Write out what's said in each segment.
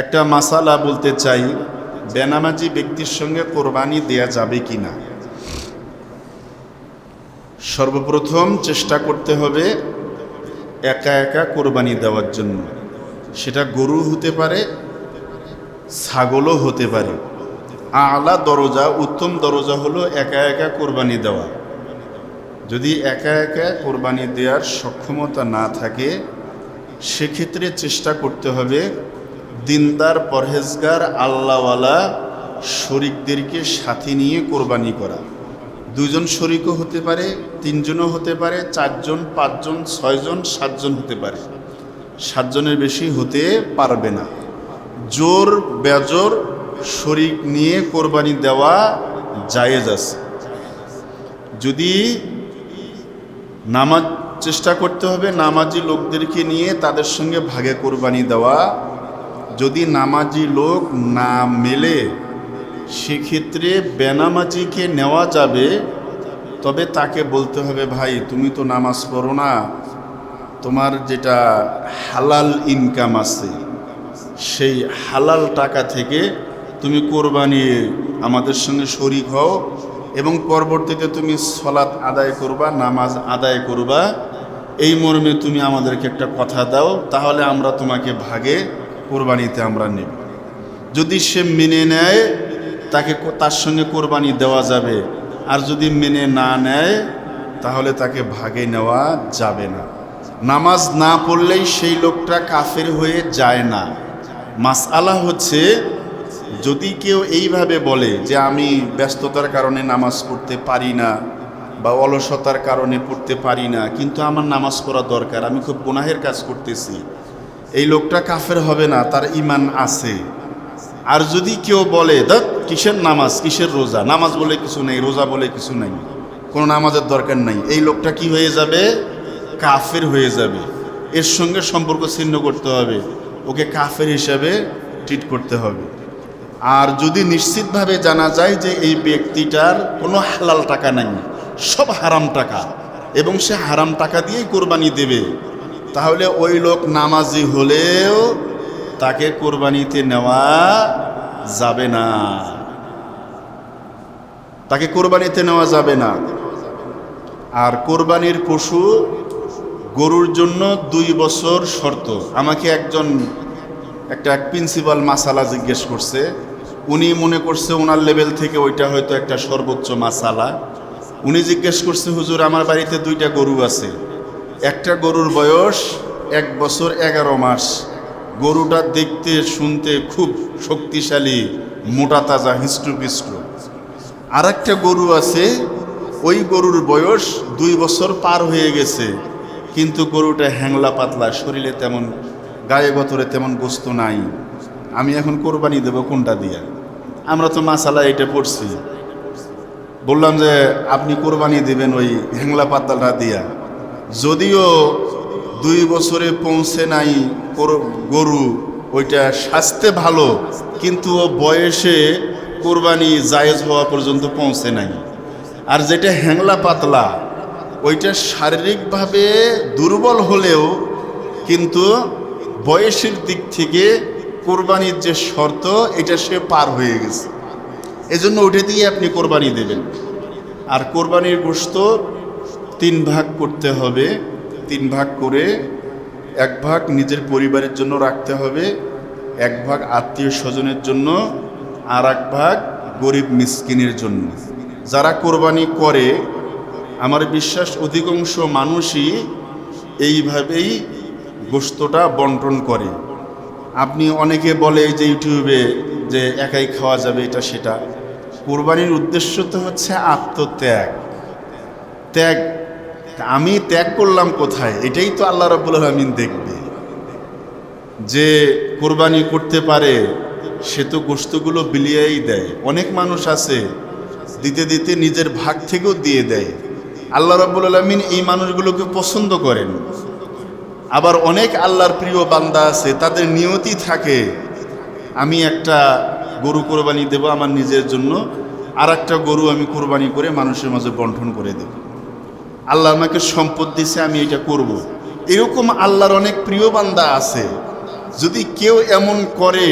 একটা মাসালা বলতে চাই, বেনামাজি ব্যক্তির সঙ্গে কোরবানি দেয়া যাবে কি না? সর্বপ্রথম চেষ্টা করতে হবে একা একা কোরবানি দেওয়ার জন্য। সেটা গরু হতে পারে, ছাগলও হতে পারে। আলা দরজা, উত্তম দরজা হলো একা একা কোরবানি দেওয়া। যদি একা একা কোরবানি দেওয়ার সক্ষমতা না থাকে, সেক্ষেত্রে চেষ্টা করতে হবে দিনদার পরহেজগার, আল্লাহওয়ালা শরিকদেরকে সাথে নিয়ে কোরবানি করা। দুজন শরিকও হতে পারে, তিনজনও হতে পারে, চারজন, পাঁচজন, ছয়জন, সাতজন হতে পারে। সাতজনের বেশি হতে পারবে না। জোর, বেজোর শরিক নিয়ে কোরবানি দেওয়া জায়েজ আছে। যদি নামাজ চেষ্টা করতে হবে, নামাজি লোকদেরকে নিয়ে তাদের সঙ্গে ভাগে কোরবানি দেওয়া যদি নামাজি লোক না মেলে, সেক্ষেত্রে বেনামাজিকে নেওয়া যাবে। তবে তাকে বলতে হবে, ভাই, তুমি তো নামাজ পড়ো না। তোমার যেটা হালাল ইনকাম আছে, সেই হালাল টাকা থেকে তুমি কোরবানি আমাদের সঙ্গে শরিক হও এবং পরবর্তীতে তুমি সলাৎ আদায় করবা, নামাজ আদায় করবা। এই মর্মে তুমি আমাদেরকে একটা কথা দাও, তাহলে আমরা তোমাকে ভাগে কোরবানিতে আমরা নেব। যদি সে মেনে নেয়, তাকে তার সঙ্গে কোরবানি দেওয়া যাবে। আর যদি মেনে না নেয়, তাহলে তাকে ভাগে নেওয়া যাবে না। নামাজ না পড়লেই সেই লোকটা কাফের হয়ে যায় না। মাস মাসআলা হচ্ছে, যদি কেউ এইভাবে বলে যে আমি ব্যস্ততার কারণে নামাজ পড়তে পারি না বা অলসতার কারণে পড়তে পারি না, কিন্তু আমার নামাজ পড়া দরকার, আমি খুব গুনাহের কাজ করতেছি এই লোকটা কাফের হবে না, তার ইমান আছে। আর যদি কেউ বলে দেখ কিসের নামাজ? কিসের রোজা? নামাজ বলে কিছু নেই, রোজা বলে কিছু নেই। কোনো নামাজের দরকার নাই। এই লোকটা কি হয়ে যাবে? কাফের হয়ে যাবে। এর সঙ্গে সম্পর্ক ছিন্ন করতে হবে। ওকে কাফের হিসাবে ট্রিট করতে হবে। আর যদি নিশ্চিতভাবে জানা যায় যে এই ব্যক্তিটার কোনো হালাল টাকা নাই, সব হারাম টাকা, এবং সে হারাম টাকা দিয়েই কোরবানি দেবে তাহলে ওই লোক নামাজি হলেও তাকে কোরবানিতে নেওয়া যাবে না। তাকে কোরবানিতে নেওয়া যাবে না। আর কোরবানির পশু গরুর জন্য দুই বছর শর্ত। আমাকে একজন, একটা প্রিন্সিপাল মাসালা জিজ্ঞেস করছে। উনি মনে করছে ওনার লেভেল থেকে ওইটা হয়তো একটা সর্বোচ্চ মাসালা। উনি জিজ্ঞেস করছে, হুজুর, আমার বাড়িতে দুইটা গরু আছে। একটা গরুর বয়স এক বছর এগারো মাস। গরুটা দেখতে, শুনতে খুব শক্তিশালী, মোটা তাজা হিষ্ট্রপিষ্ট আর একটা গরু আছে, ওই গরুর বয়স দুই বছর পার হয়ে গেছে, কিন্তু গরুটা হ্যাংলা পাতলা, শরীরে তেমন, গায়ে গতরে তেমন গোস্ত নাই। আমি এখন কোরবানি দেব কোনটা দিয়া? আমরা তো মাসালা এটা পড়ছি। বললাম যে, আপনি কোরবানি দেবেন ওই হ্যাংলা পাতলাটা দিয়া। যদিও দুই বছরে পৌঁছে নাই গরু, ওইটা স্বাস্থ্যে ভালো, কিন্তু ও বয়সে কোরবানি জায়েজ হওয়া পর্যন্ত পৌঁছে নাই। আর যেটা হ্যাংলা পাতলা, ওইটা শারীরিকভাবে দুর্বল হলেও কিন্তু বয়সের দিক থেকে কোরবানির যে শর্ত, এটা সে পার হয়ে গেছে। এজন্য ওইটা দিয়ে আপনি কোরবানি দেবেন। আর কোরবানির গোস্ত তিন ভাগ করতে হবে, তিন ভাগ করে এক ভাগ নিজের পরিবারের জন্য রাখতে হবে, এক ভাগ আত্মীয় স্বজনের জন্য, আর এক ভাগ গরিব মিসকিনের জন্য। যারা কোরবানি করে, আমার বিশ্বাস অধিকাংশ মানুষই এইভাবেই গোস্তটা বন্টন করে। আপনি অনেকে বলে যে ইউটিউবে যে একাই খাওয়া যাবে এটা সেটা। কোরবানির উদ্দেশ্য তো হচ্ছে আত্মত্যাগ। ত্যাগ আমি ত্যাগ করলাম কোথায়? এটাই তো আল্লাহ রাবুল আলমিন দেখবে। যে কোরবানি করতে পারে, সে তো গোস্তগুলো বিলিয়েই দেয়। অনেক মানুষ আছে, দিতে দিতে নিজের ভাগ থেকেও দিয়ে দেয়। আল্লাহ রাবুল আলমিন এই মানুষগুলোকে পছন্দ করেন। আবার অনেক আল্লাহর প্রিয় বান্দা আছে, তাদের নিয়তি থাকে, আমি একটা গরু কোরবানি দেব আমার নিজের জন্য আর একটা গরু আমি কোরবানি করে মানুষের মাঝে বন্টন করে দেব। আল্লাহ আমাকে সম্পদ দিছে, আমি এটা করব। এরকম আল্লাহর অনেক প্রিয় বান্দা আছে। যদি কেউ এমন করে,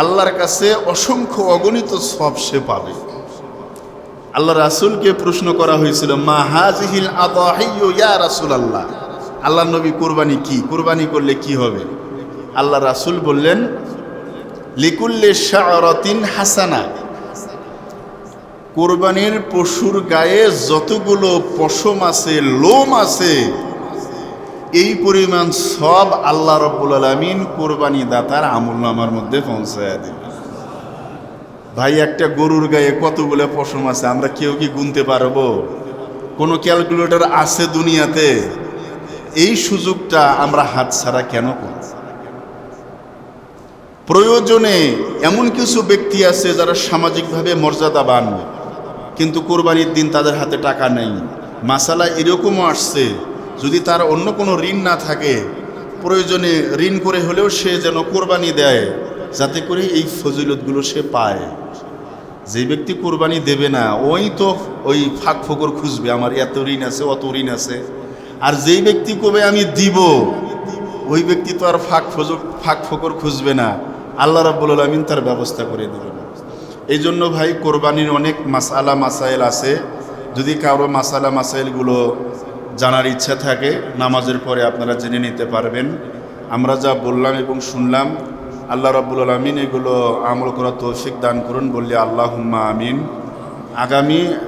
আল্লাহর কাছে অসংখ্য অগণিত সব সে পাবে। আল্লাহ রাসুলকে প্রশ্ন করা হয়েছিল, মা হাজিহিল ইয়া রাসুল আল্লাহ আল্লাহ নবী, কোরবানি কি? কোরবানি করলে কি হবে? আল্লাহ রাসুল বললেন, লিকুল্লে শাহরতিন হাসানা। কোরবানির পশুর গায়ে যতগুলো পশম আছে, লোম আছে, এই পরিমাণ সব আল্লাহ রব্বুল আলমিন কোরবানি দাতার আমল নামার মধ্যে পৌঁছায় দেবে ভাই, একটা গরুর গায়ে কতগুলো পশম আছে আমরা কেউ কি গুনতে পারব? কোনো ক্যালকুলেটর আছে দুনিয়াতে? এই সুযোগটা আমরা হাত ছাড়া কেন প্রয়োজনে এমন কিছু ব্যক্তি আছে যারা সামাজিকভাবে মর্যাদা মর্যাদাবান। কিন্তু কোরবানির দিন তাদের হাতে টাকা নেই। মাসালা এরকমও আসছে, যদি তার অন্য কোনো ঋণ না থাকে, প্রয়োজনে ঋণ করে হলেও সে যেন কোরবানি দেয়, যাতে করে এই ফজিলতগুলো সে পায়। যে ব্যক্তি কোরবানি দেবে না, ওই তো ওই ফাঁক ফোকর খুঁজবে, আমার এত ঋণ আছে, অত ঋণ আছে। আর যেই ব্যক্তি কবে আমি দিব, ওই ব্যক্তি তো আর ফাঁক ফজক ফাঁক ফোকর খুঁজবে না। আল্লাহ রাব্বুল আলমিন তার ব্যবস্থা করে দেবেন। এই জন্য ভাই কোরবানির অনেক মাসালা মাসাইল আছে। যদি কারও মাসালা মাসাইলগুলো জানার ইচ্ছা থাকে, নামাজের পরে আপনারা জেনে নিতে পারবেন। আমরা যা বললাম এবং শুনলাম, আল্লাহ রব্বুল আলমিন এগুলো আমল করা তৌফিক দান করুন, বললে আল্লাহ আমিন। আগামী